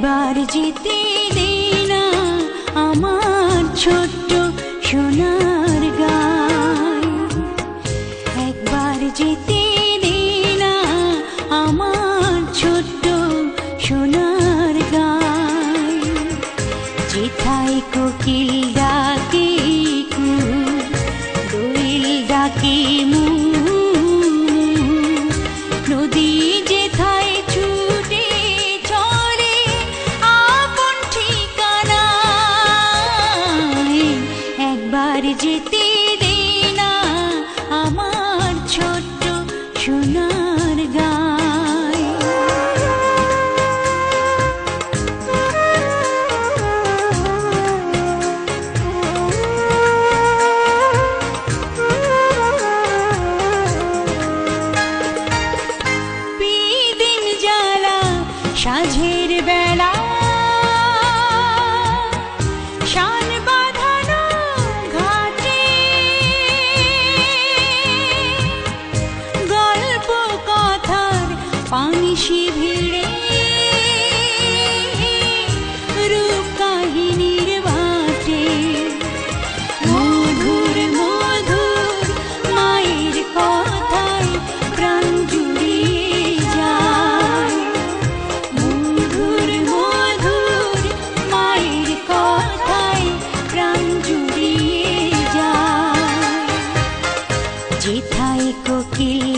একবার জিতে না আমার ছোট্ট সোনার গায় একবার জিতে না আমার ছোট্ট সোনার গায় যেথায় কোকিল ডাকে দোল ডাকে you पानी सी भिड़े रूप का ही निर्वाटे মধুর মধুর মায়ের কথায় প্রাণ জুড়িয়ে যায় মধুর মধুর মায়ের কথায় প্রাণ জুড়িয়ে যায় যেথায় কোকিল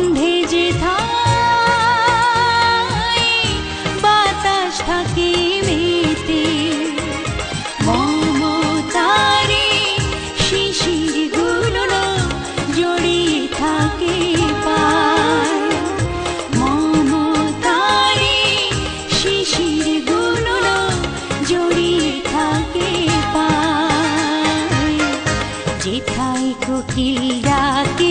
কোকিল ডাকে